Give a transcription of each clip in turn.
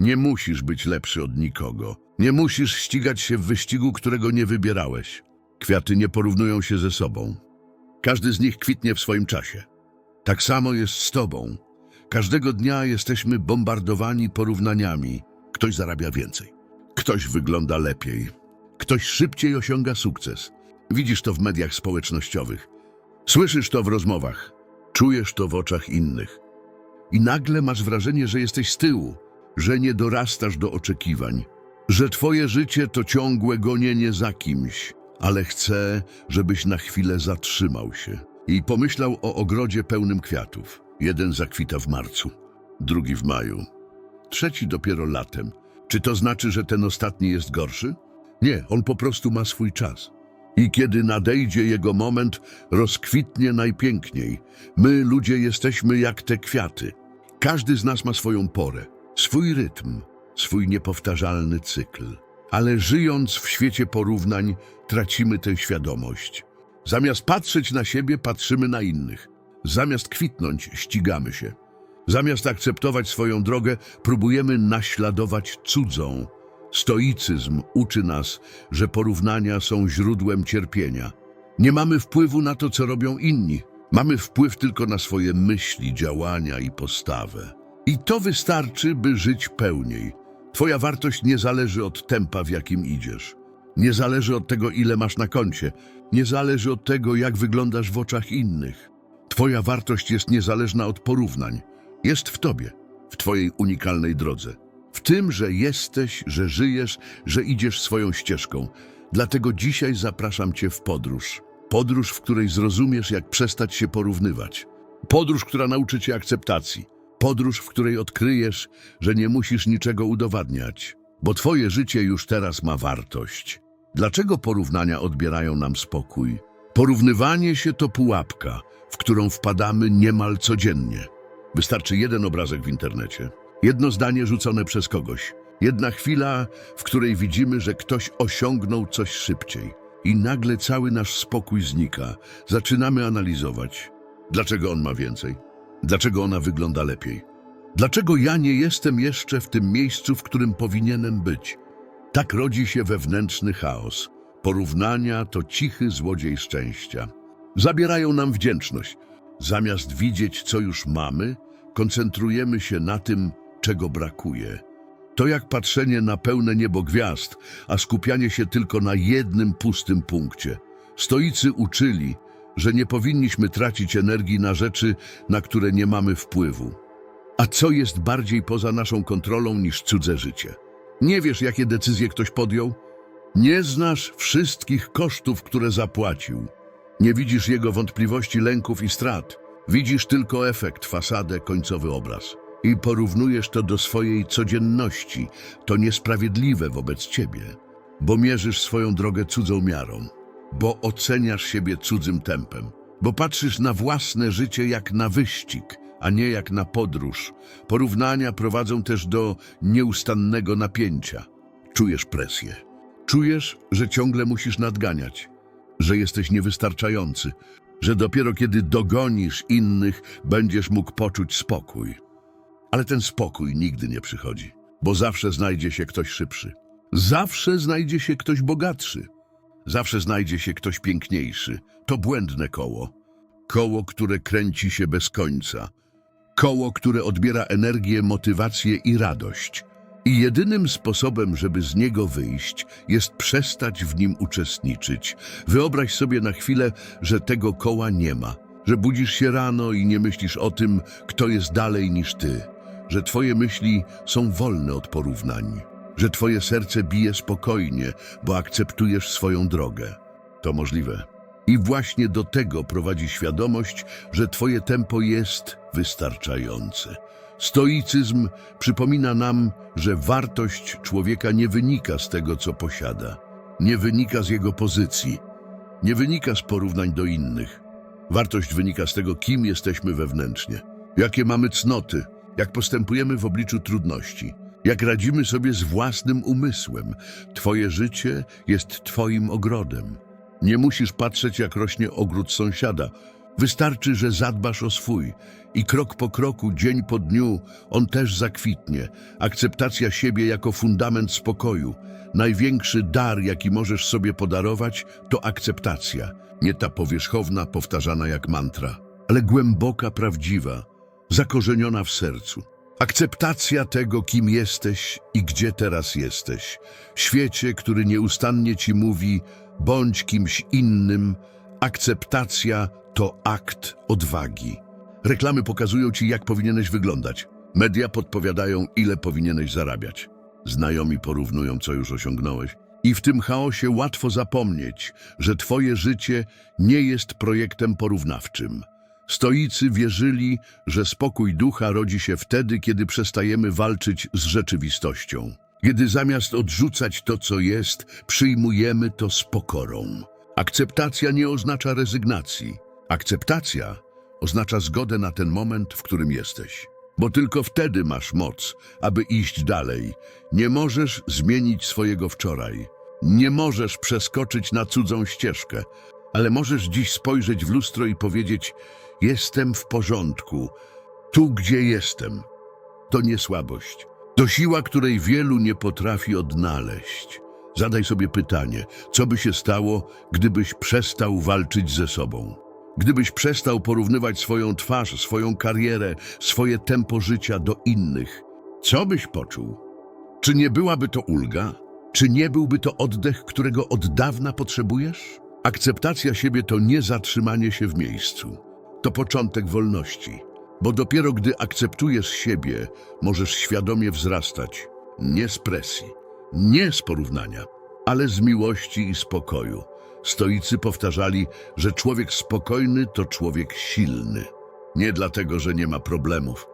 Nie musisz być lepszy od nikogo. Nie musisz ścigać się w wyścigu, którego nie wybierałeś. Kwiaty nie porównują się ze sobą. Każdy z nich kwitnie w swoim czasie. Tak samo jest z tobą. Każdego dnia jesteśmy bombardowani porównaniami. Ktoś zarabia więcej. Ktoś wygląda lepiej. Ktoś szybciej osiąga sukces. Widzisz to w mediach społecznościowych. Słyszysz to w rozmowach. Czujesz to w oczach innych. I nagle masz wrażenie, że jesteś z tyłu, że nie dorastasz do oczekiwań, że twoje życie to ciągłe gonienie za kimś, ale chcę, żebyś na chwilę zatrzymał się i pomyślał o ogrodzie pełnym kwiatów. Jeden zakwita w marcu, drugi w maju, trzeci dopiero latem. Czy to znaczy, że ten ostatni jest gorszy? Nie, on po prostu ma swój czas. I kiedy nadejdzie jego moment, rozkwitnie najpiękniej. My, ludzie, jesteśmy jak te kwiaty. Każdy z nas ma swoją porę, swój rytm, swój niepowtarzalny cykl. Ale żyjąc w świecie porównań, tracimy tę świadomość. Zamiast patrzeć na siebie, patrzymy na innych. Zamiast kwitnąć, ścigamy się. Zamiast akceptować swoją drogę, próbujemy naśladować cudzą. Stoicyzm uczy nas, że porównania są źródłem cierpienia. Nie mamy wpływu na to, co robią inni. Mamy wpływ tylko na swoje myśli, działania i postawę. I to wystarczy, by żyć pełniej. Twoja wartość nie zależy od tempa, w jakim idziesz. Nie zależy od tego, ile masz na koncie. Nie zależy od tego, jak wyglądasz w oczach innych. Twoja wartość jest niezależna od porównań. Jest w tobie, w twojej unikalnej drodze. W tym, że jesteś, że żyjesz, że idziesz swoją ścieżką. Dlatego dzisiaj zapraszam cię w podróż. Podróż, w której zrozumiesz, jak przestać się porównywać. Podróż, która nauczy cię akceptacji. Podróż, w której odkryjesz, że nie musisz niczego udowadniać, bo twoje życie już teraz ma wartość. Dlaczego porównania odbierają nam spokój? Porównywanie się to pułapka, w którą wpadamy niemal codziennie. Wystarczy jeden obrazek w internecie, jedno zdanie rzucone przez kogoś, jedna chwila, w której widzimy, że ktoś osiągnął coś szybciej. I nagle cały nasz spokój znika. Zaczynamy analizować. Dlaczego on ma więcej? Dlaczego ona wygląda lepiej? Dlaczego ja nie jestem jeszcze w tym miejscu, w którym powinienem być? Tak rodzi się wewnętrzny chaos. Porównania to cichy złodziej szczęścia. Zabierają nam wdzięczność. Zamiast widzieć, co już mamy, koncentrujemy się na tym, czego brakuje. To jak patrzenie na pełne niebo gwiazd, a skupianie się tylko na jednym pustym punkcie. Stoicy uczyli, że nie powinniśmy tracić energii na rzeczy, na które nie mamy wpływu. A co jest bardziej poza naszą kontrolą niż cudze życie? Nie wiesz, jakie decyzje ktoś podjął? Nie znasz wszystkich kosztów, które zapłacił. Nie widzisz jego wątpliwości, lęków i strat. Widzisz tylko efekt, fasadę, końcowy obraz. I porównujesz to do swojej codzienności. To niesprawiedliwe wobec ciebie, bo mierzysz swoją drogę cudzą miarą, bo oceniasz siebie cudzym tempem, bo patrzysz na własne życie jak na wyścig, a nie jak na podróż. Porównania prowadzą też do nieustannego napięcia. Czujesz presję. Czujesz, że ciągle musisz nadganiać, że jesteś niewystarczający, że dopiero kiedy dogonisz innych, będziesz mógł poczuć spokój. Ale ten spokój nigdy nie przychodzi, bo zawsze znajdzie się ktoś szybszy. Zawsze znajdzie się ktoś bogatszy. Zawsze znajdzie się ktoś piękniejszy. To błędne koło. Koło, które kręci się bez końca. Koło, które odbiera energię, motywację i radość. I jedynym sposobem, żeby z niego wyjść, jest przestać w nim uczestniczyć. Wyobraź sobie na chwilę, że tego koła nie ma, że budzisz się rano i nie myślisz o tym, kto jest dalej niż ty, że twoje myśli są wolne od porównań, że twoje serce bije spokojnie, bo akceptujesz swoją drogę. To możliwe. I właśnie do tego prowadzi świadomość, że twoje tempo jest wystarczające. Stoicyzm przypomina nam, że wartość człowieka nie wynika z tego, co posiada, nie wynika z jego pozycji, nie wynika z porównań do innych. Wartość wynika z tego, kim jesteśmy wewnętrznie, jakie mamy cnoty, jak postępujemy w obliczu trudności, jak radzimy sobie z własnym umysłem. Twoje życie jest Twoim ogrodem. Nie musisz patrzeć, jak rośnie ogród sąsiada. Wystarczy, że zadbasz o swój i krok po kroku, dzień po dniu, on też zakwitnie. Akceptacja siebie jako fundament spokoju. Największy dar, jaki możesz sobie podarować, to akceptacja. Nie ta powierzchowna, powtarzana jak mantra, ale głęboka, prawdziwa, zakorzeniona w sercu. Akceptacja tego, kim jesteś i gdzie teraz jesteś. Świecie, który nieustannie ci mówi, bądź kimś innym, akceptacja to akt odwagi. Reklamy pokazują ci, jak powinieneś wyglądać. Media podpowiadają, ile powinieneś zarabiać. Znajomi porównują, co już osiągnąłeś. I w tym chaosie łatwo zapomnieć, że twoje życie nie jest projektem porównawczym. Stoicy wierzyli, że spokój ducha rodzi się wtedy, kiedy przestajemy walczyć z rzeczywistością. Kiedy zamiast odrzucać to, co jest, przyjmujemy to z pokorą. Akceptacja nie oznacza rezygnacji. Akceptacja oznacza zgodę na ten moment, w którym jesteś. Bo tylko wtedy masz moc, aby iść dalej. Nie możesz zmienić swojego wczoraj. Nie możesz przeskoczyć na cudzą ścieżkę, ale możesz dziś spojrzeć w lustro i powiedzieć: Jestem w porządku, tu gdzie jestem. To nie słabość. To siła, której wielu nie potrafi odnaleźć. Zadaj sobie pytanie, co by się stało, gdybyś przestał walczyć ze sobą? Gdybyś przestał porównywać swoją twarz, swoją karierę, swoje tempo życia do innych, co byś poczuł? Czy nie byłaby to ulga? Czy nie byłby to oddech, którego od dawna potrzebujesz? Akceptacja siebie to nie zatrzymanie się w miejscu. To początek wolności. Bo dopiero gdy akceptujesz siebie, możesz świadomie wzrastać. Nie z presji, nie z porównania, ale z miłości i spokoju. Stoicy powtarzali, że człowiek spokojny to człowiek silny. Nie dlatego, że nie ma problemów,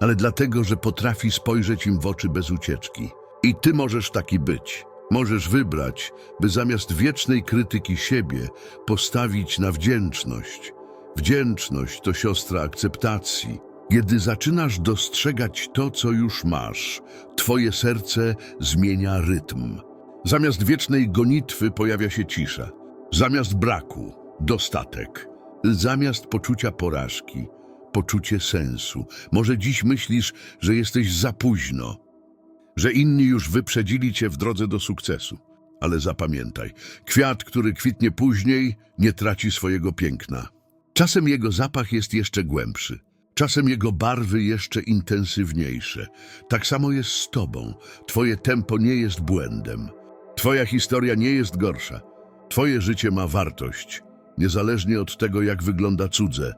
ale dlatego, że potrafi spojrzeć im w oczy bez ucieczki. I ty możesz taki być. Możesz wybrać, by zamiast wiecznej krytyki siebie postawić na wdzięczność. Wdzięczność to siostra akceptacji. Kiedy zaczynasz dostrzegać to, co już masz, twoje serce zmienia rytm. Zamiast wiecznej gonitwy pojawia się cisza. Zamiast braku dostatek. Zamiast poczucia porażki poczucie sensu. Może dziś myślisz, że jesteś za późno, że inni już wyprzedzili cię w drodze do sukcesu. Ale zapamiętaj, kwiat, który kwitnie później, nie traci swojego piękna. Czasem jego zapach jest jeszcze głębszy, czasem jego barwy jeszcze intensywniejsze. Tak samo jest z tobą. Twoje tempo nie jest błędem. Twoja historia nie jest gorsza. Twoje życie ma wartość, niezależnie od tego, jak wygląda cudze.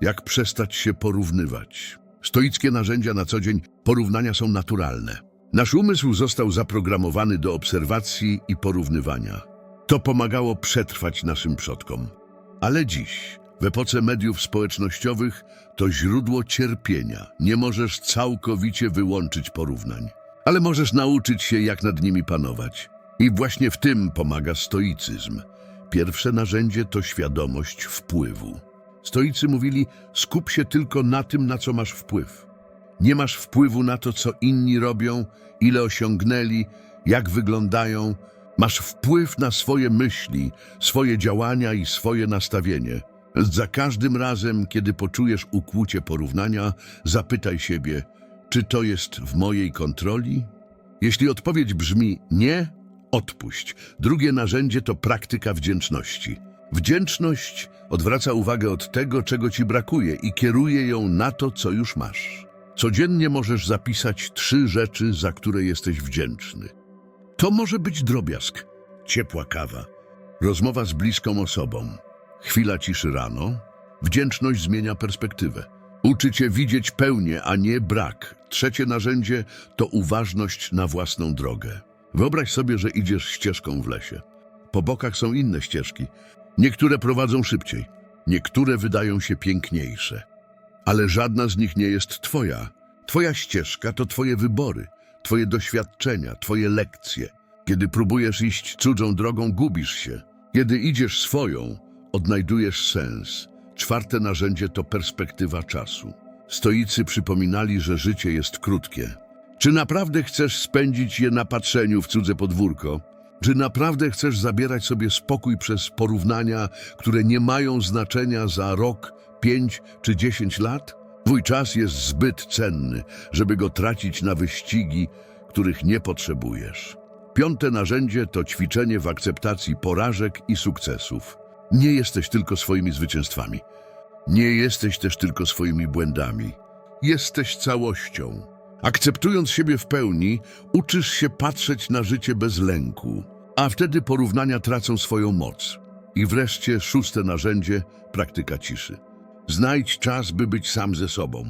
Jak przestać się porównywać? Stoickie narzędzia na co dzień porównania są naturalne. Nasz umysł został zaprogramowany do obserwacji i porównywania. To pomagało przetrwać naszym przodkom. Ale dziś, w epoce mediów społecznościowych, to źródło cierpienia. Nie możesz całkowicie wyłączyć porównań, ale możesz nauczyć się, jak nad nimi panować. I właśnie w tym pomaga stoicyzm. Pierwsze narzędzie to świadomość wpływu. Stoicy mówili: skup się tylko na tym, na co masz wpływ. Nie masz wpływu na to, co inni robią, ile osiągnęli, jak wyglądają. Masz wpływ na swoje myśli, swoje działania i swoje nastawienie. Za każdym razem, kiedy poczujesz ukłucie porównania, zapytaj siebie, czy to jest w mojej kontroli? Jeśli odpowiedź brzmi nie, odpuść. Drugie narzędzie to praktyka wdzięczności. Wdzięczność odwraca uwagę od tego, czego ci brakuje i kieruje ją na to, co już masz. Codziennie możesz zapisać trzy rzeczy, za które jesteś wdzięczny. To może być drobiazg, ciepła kawa, rozmowa z bliską osobą, chwila ciszy rano. Wdzięczność zmienia perspektywę. Uczy cię widzieć pełnię, a nie brak. Trzecie narzędzie to uważność na własną drogę. Wyobraź sobie, że idziesz ścieżką w lesie. Po bokach są inne ścieżki. Niektóre prowadzą szybciej, niektóre wydają się piękniejsze. Ale żadna z nich nie jest twoja. Twoja ścieżka to twoje wybory, twoje doświadczenia, twoje lekcje. Kiedy próbujesz iść cudzą drogą, gubisz się. Kiedy idziesz swoją, odnajdujesz sens. Czwarte narzędzie to perspektywa czasu. Stoicy przypominali, że życie jest krótkie. Czy naprawdę chcesz spędzić je na patrzeniu w cudze podwórko? Czy naprawdę chcesz zabierać sobie spokój przez porównania, które nie mają znaczenia za rok, pięć czy dziesięć lat? Twój czas jest zbyt cenny, żeby go tracić na wyścigi, których nie potrzebujesz. Piąte narzędzie to ćwiczenie w akceptacji porażek i sukcesów. Nie jesteś tylko swoimi zwycięstwami. Nie jesteś też tylko swoimi błędami. Jesteś całością. Akceptując siebie w pełni, uczysz się patrzeć na życie bez lęku, a wtedy porównania tracą swoją moc. I wreszcie szóste narzędzie praktyka ciszy. Znajdź czas, by być sam ze sobą.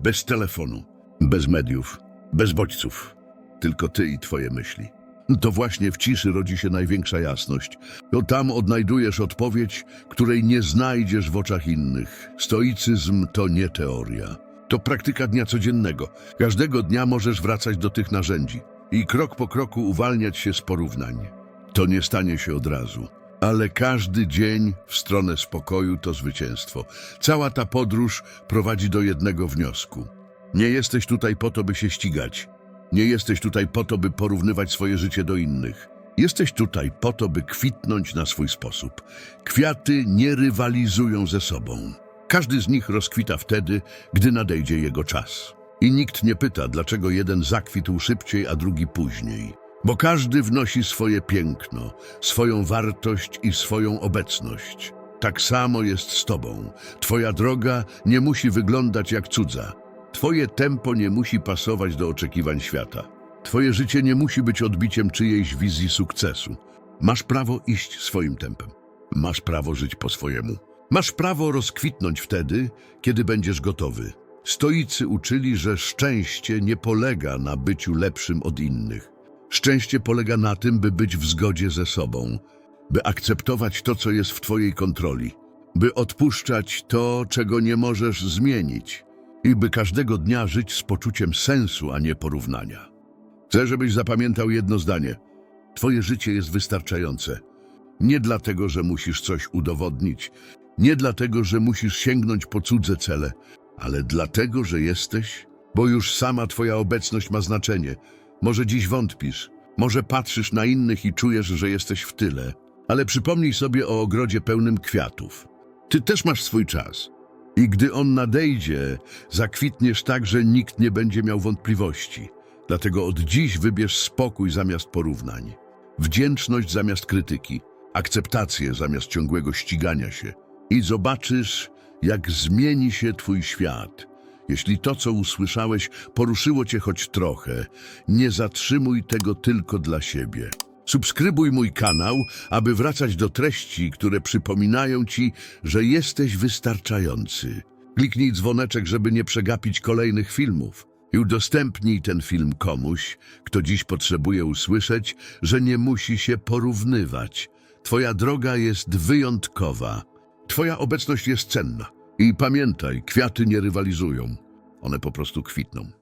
Bez telefonu, bez mediów, bez bodźców. Tylko ty i twoje myśli. To właśnie w ciszy rodzi się największa jasność. To tam odnajdujesz odpowiedź, której nie znajdziesz w oczach innych. Stoicyzm to nie teoria. To praktyka dnia codziennego. Każdego dnia możesz wracać do tych narzędzi i krok po kroku uwalniać się z porównań. To nie stanie się od razu. Ale każdy dzień w stronę spokoju to zwycięstwo. Cała ta podróż prowadzi do jednego wniosku. Nie jesteś tutaj po to, by się ścigać. Nie jesteś tutaj po to, by porównywać swoje życie do innych. Jesteś tutaj po to, by kwitnąć na swój sposób. Kwiaty nie rywalizują ze sobą. Każdy z nich rozkwita wtedy, gdy nadejdzie jego czas. I nikt nie pyta, dlaczego jeden zakwitł szybciej, a drugi później. Bo każdy wnosi swoje piękno, swoją wartość i swoją obecność. Tak samo jest z tobą. Twoja droga nie musi wyglądać jak cudza. Twoje tempo nie musi pasować do oczekiwań świata. Twoje życie nie musi być odbiciem czyjejś wizji sukcesu. Masz prawo iść swoim tempem. Masz prawo żyć po swojemu. Masz prawo rozkwitnąć wtedy, kiedy będziesz gotowy. Stoicy uczyli, że szczęście nie polega na byciu lepszym od innych. Szczęście polega na tym, by być w zgodzie ze sobą, by akceptować to, co jest w Twojej kontroli, by odpuszczać to, czego nie możesz zmienić i by każdego dnia żyć z poczuciem sensu, a nie porównania. Chcę, żebyś zapamiętał jedno zdanie. Twoje życie jest wystarczające. Nie dlatego, że musisz coś udowodnić, nie dlatego, że musisz sięgnąć po cudze cele, ale dlatego, że jesteś, bo już sama Twoja obecność ma znaczenie. Może dziś wątpisz, może patrzysz na innych i czujesz, że jesteś w tyle, ale przypomnij sobie o ogrodzie pełnym kwiatów. Ty też masz swój czas. I gdy on nadejdzie, zakwitniesz tak, że nikt nie będzie miał wątpliwości. Dlatego od dziś wybierz spokój zamiast porównań, wdzięczność zamiast krytyki, akceptację zamiast ciągłego ścigania się. I zobaczysz, jak zmieni się Twój świat. Jeśli to, co usłyszałeś, poruszyło Cię choć trochę, nie zatrzymuj tego tylko dla siebie. Subskrybuj mój kanał, aby wracać do treści, które przypominają Ci, że jesteś wystarczający. Kliknij dzwoneczek, żeby nie przegapić kolejnych filmów. I udostępnij ten film komuś, kto dziś potrzebuje usłyszeć, że nie musi się porównywać. Twoja droga jest wyjątkowa. Twoja obecność jest cenna. I pamiętaj, kwiaty nie rywalizują. One po prostu kwitną.